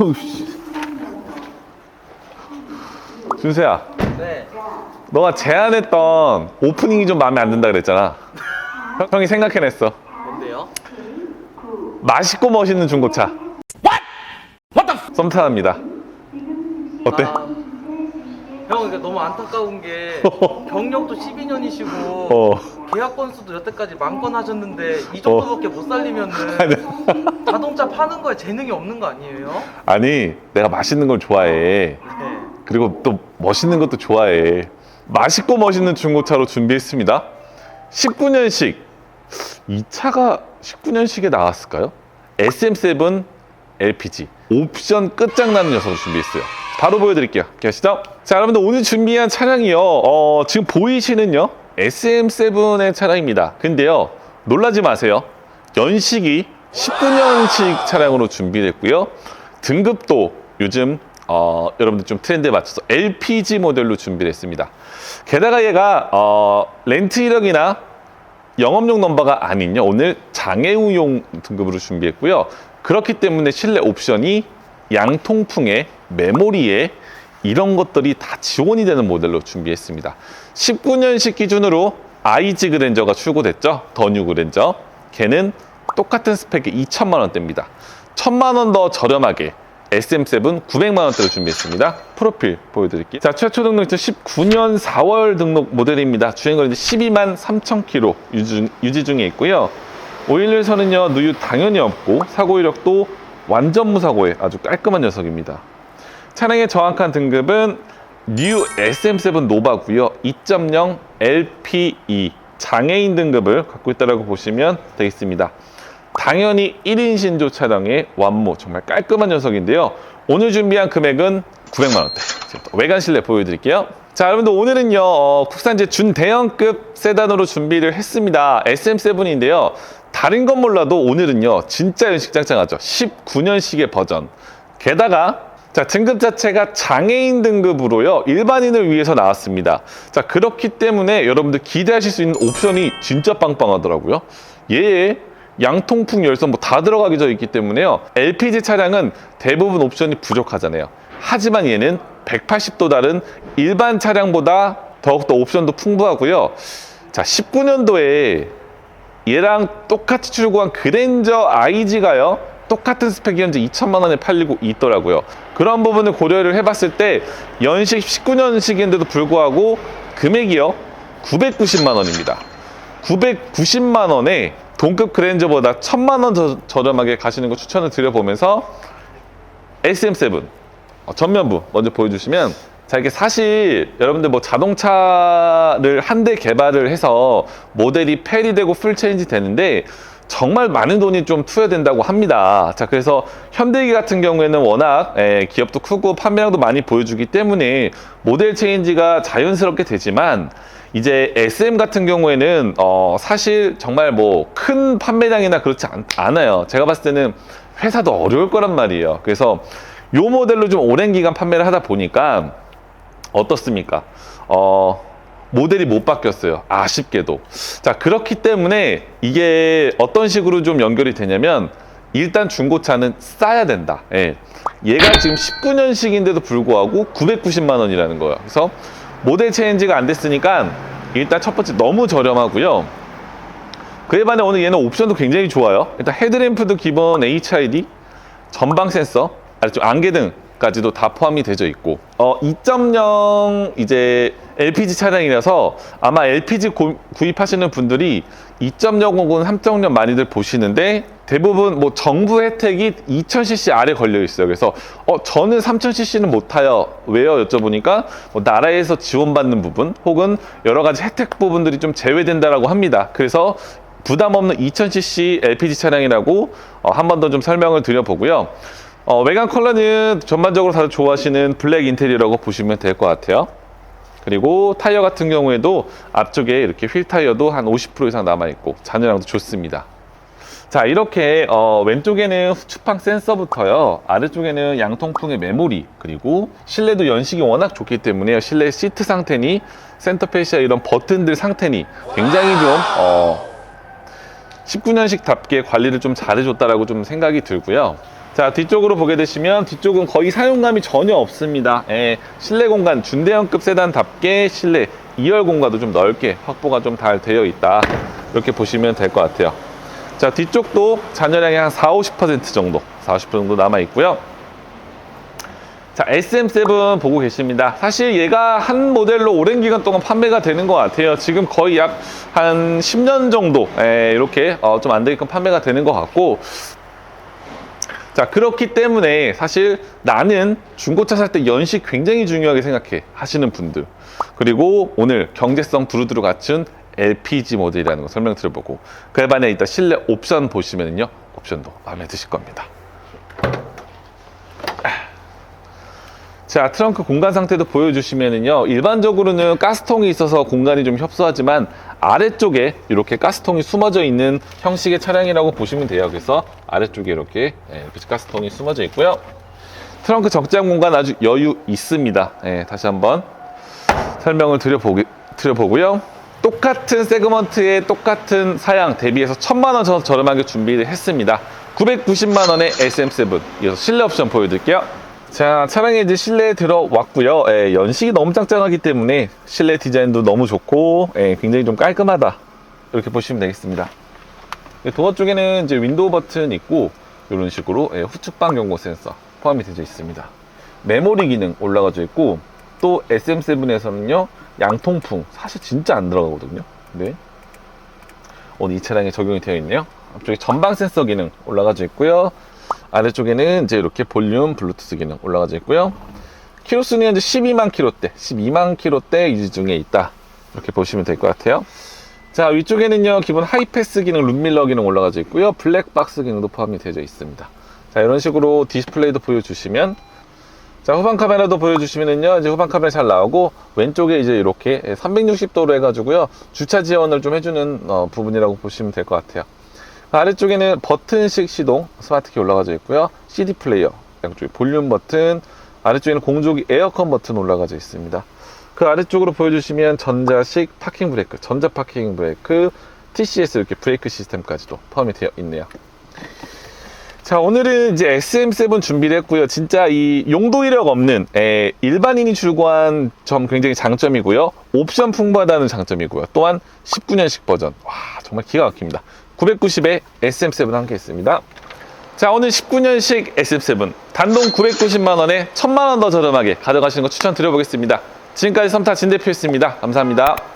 어우, 씨. 준수야, 네. 너가 제안했던 오프닝이 좀 마음에 안 든다 그랬잖아. 형- 형이 생각해냈어. 뭔데요? 맛있고 멋있는 중고차. 썸타입니다. 어때? 아, 형, 이게 너무 안타까운 게 경력도 12년이시고 어. 계약 건수도 여태까지 만 건 하셨는데 이 정도밖에 못 살리면은 자동차 파는 거에 재능이 없는 거 아니에요? 아니, 내가 맛있는 걸 좋아해. 네. 그리고 또 멋있는 것도 좋아해. 맛있고 멋있는 중고차로 준비했습니다. 19년식. 이 차가 19년식에 나왔을까요? SM7 LPG. 옵션 끝장나는 녀석을 준비했어요. 바로 보여드릴게요. 가시죠. 자, 여러분들 오늘 준비한 차량이요. 어, 지금 보이시는요. SM7의 차량입니다. 근데요. 놀라지 마세요. 연식이 19년식 차량으로 준비됐고요. 등급도 요즘 어, 여러분들 좀 트렌드에 맞춰서 LPG 모델로 준비를 했습니다. 게다가 얘가 어, 렌트 이력이나 영업용 넘버가 아닌요. 오늘 장애우용 등급으로 준비했고요. 그렇기 때문에 실내 옵션이 양통풍에 메모리에 이런 것들이 다 지원이 되는 모델로 준비했습니다. 19년식 기준으로 IG 그랜저가 출고됐죠. 더 뉴 그랜저. 걔는 똑같은 스펙에 2천만 원대입니다. 1천만 원 더 저렴하게 SM7 900만 원대로 준비했습니다. 프로필 보여드릴게요. 자, 최초 등록 2019년 4월 등록 모델입니다. 주행거리 12만 3천 킬로 유지, 중에 있고요. 오일에서는요 누유 당연히 없고 사고 이력도 완전 무사고에 아주 깔끔한 녀석입니다. 차량의 정확한 등급은 뉴 SM7 노바고요. 2.0 LPE 장애인 등급을 갖고 있다고 보시면 되겠습니다. 당연히 1인 신조 차량의 완모 정말 깔끔한 녀석인데요. 오늘 준비한 금액은 900만 원대. 외관 실내 보여드릴게요. 자, 여러분들 오늘은요 어, 국산제 준대형급 세단으로 준비를 했습니다. SM7인데요. 다른 건 몰라도 오늘은요 진짜 연식장장하죠. 19년식의 버전. 게다가 자, 등급 자체가 장애인 등급으로요, 일반인을 위해서 나왔습니다. 자, 그렇기 때문에 여러분들 기대하실 수 있는 옵션이 진짜 빵빵하더라고요. 얘에 양통풍 열선 뭐 다 들어가기 져 있기 때문에요. LPG 차량은 대부분 옵션이 부족하잖아요. 하지만 얘는 180도 다른 일반 차량보다 더욱더 옵션도 풍부하고요. 자, 19년도에 얘랑 똑같이 출고한 그랜저 IG가요. 똑같은 스펙이 현재 2천만 원에 팔리고 있더라고요. 그런 부분을 고려를 해봤을 때 연식 19년식인데도 불구하고 금액이요 990만 원입니다. 990만 원에 동급 그랜저보다 1000만 원 저- 저렴하게 가시는 거 추천을 드려보면서 SM7 어, 전면부 먼저 보여주시면 자 이게 사실 여러분들 뭐 자동차를 한 대 개발을 해서 모델이 페리되고 풀체인지 되는데 정말 많은 돈이 좀 투여된다고 합니다. 자 그래서 현대기 같은 경우에는 워낙 예, 기업도 크고 판매량도 많이 보여주기 때문에 모델 체인지가 자연스럽게 되지만 이제 SM 같은 경우에는 어, 사실 정말 뭐 큰 판매량이나 그렇지 않, 않아요. 제가 봤을 때는 회사도 어려울 거란 말이에요. 그래서 요 모델로 좀 오랜 기간 판매를 하다 보니까 어떻습니까? 어, 모델이 못 바뀌었어요. 아쉽게도. 자, 그렇기 때문에 이게 어떤 식으로 좀 연결이 되냐면 일단 중고차는 싸야 된다. 예. 얘가 지금 19년식인데도 불구하고 990만 원이라는 거예요. 그래서 모델 체인지가 안 됐으니까 일단 첫 번째 너무 저렴하고요. 그에 반해 오늘 얘는 옵션도 굉장히 좋아요. 일단 헤드램프도 기본 HID, 전방 센서, 아래쪽 안개등 까지도 다 포함이 되어 있고, 어, 2.0 이제 LPG 차량이라서 아마 LPG 고- 구입하시는 분들이 2.0 혹은 3.0 많이들 보시는데 대부분 뭐 정부 혜택이 2000cc 아래 걸려 있어요. 그래서 어 저는 3000cc는 못 타요. 왜요? 여쭤보니까 뭐 나라에서 지원받는 부분 혹은 여러 가지 혜택 부분들이 좀 제외된다라고 합니다. 그래서 부담 없는 2000cc LPG 차량이라고 어, 한 번 더 좀 설명을 드려보고요. 어, 외관 컬러는 전반적으로 다들 좋아하시는 블랙 인테리어라고 보시면 될 것 같아요. 그리고 타이어 같은 경우에도 앞쪽에 이렇게 휠 타이어도 한 50% 이상 남아있고 잔여량도 좋습니다. 자 이렇게 어, 왼쪽에는 후추팡 센서부터요 아래쪽에는 양통풍의 메모리 그리고 실내도 연식이 워낙 좋기 때문에 실내 시트 상태니 센터페시아 이런 버튼들 상태니 굉장히 좀 어, 19년식답게 관리를 좀 잘해줬다라고 좀 생각이 들고요. 자, 뒤쪽으로 보게 되시면 뒤쪽은 거의 사용감이 전혀 없습니다. 예, 실내 공간 준대형급 세단답게 실내 2열 공간도 좀 넓게 확보가 좀 잘 되어 있다. 이렇게 보시면 될 것 같아요. 자, 뒤쪽도 잔여량이 한 4, 50% 정도, 4, 50% 정도 남아 있고요. 자, SM7 보고 계십니다. 사실 얘가 한 모델로 오랜 기간 동안 판매가 되는 것 같아요. 지금 거의 약 한 10년 정도, 예, 이렇게 어, 좀 안 되게끔 판매가 되는 것 같고, 자, 그렇기 때문에 사실 나는 중고차 살 때 연식 굉장히 중요하게 생각해 하시는 분들. 그리고 오늘 경제성 두루두루 갖춘 LPG 모델이라는 거 설명 드려보고, 그에 반해 이따 실내 옵션 보시면요. 옵션도 마음에 드실 겁니다. 자, 트렁크 공간 상태도 보여주시면은요, 일반적으로는 가스통이 있어서 공간이 좀 협소하지만 아래쪽에 이렇게 가스통이 숨어져 있는 형식의 차량이라고 보시면 돼요. 그래서 아래쪽에 이렇게, 예, 가스통이 숨어져 있고요. 트렁크 적재함 공간 아주 여유 있습니다. 예, 다시 한번 설명을 드려보기, 드려보고요. 똑같은 세그먼트의 똑같은 사양 대비해서 천만 원 저- 저렴하게 준비를 했습니다. 990만 원의 SM7. 이어서 실내 옵션 보여드릴게요. 자, 차량에 이제 실내에 들어왔고요. 예, 연식이 너무 짱짱하기 때문에 실내 디자인도 너무 좋고 예, 굉장히 좀 깔끔하다. 이렇게 보시면 되겠습니다. 예, 도어 쪽에는 이제 윈도우 버튼 있고 이런 식으로 예, 후측방 경고 센서 포함이 되어 있습니다. 메모리 기능 올라가져 있고 또 SM7에서는요 양통풍 사실 진짜 안 들어가거든요. 네. 오늘 이 차량에 적용이 되어 있네요. 앞쪽에 전방 센서 기능 올라가져 있고요. 아래쪽에는 이제 이렇게 볼륨 블루투스 기능 올라가져 있고요. 키로수는 현재 12만 킬로대, 12만 킬로대 유지 중에 있다. 이렇게 보시면 될 것 같아요. 자, 위쪽에는요, 기본 하이패스 기능, 룸밀러 기능 올라가져 있고요. 블랙박스 기능도 포함이 되어 있습니다. 자, 이런 식으로 디스플레이도 보여주시면, 자, 후방 카메라도 보여주시면은요, 이제 후방 카메라 잘 나오고, 왼쪽에 이제 이렇게 360도로 해가지고요, 주차 지원을 좀 해주는 어, 부분이라고 보시면 될 것 같아요. 아래쪽에는 버튼식 시동 스마트키 올라가져 있고요. CD 플레이어, 양쪽에 볼륨 버튼, 아래쪽에는 공조기 에어컨 버튼 올라가져 있습니다. 그 아래쪽으로 보여주시면 전자식 파킹 브레이크, 전자 파킹 브레이크, TCS 이렇게 브레이크 시스템까지도 포함이 되어 있네요. 자, 오늘은 이제 SM7 준비를 했고요. 진짜 이 용도 이력 없는 에, 일반인이 출고한 점 굉장히 장점이고요. 옵션 풍부하다는 장점이고요. 또한 19년식 버전. 와, 정말 기가 막힙니다. 990에 SM7 함께 했습니다. 자, 오늘 19년식 SM7 단돈 990만원에 1000만원 더 저렴하게 가져가시는 거 추천드려보겠습니다. 지금까지 섬타 진 대표였습니다. 감사합니다.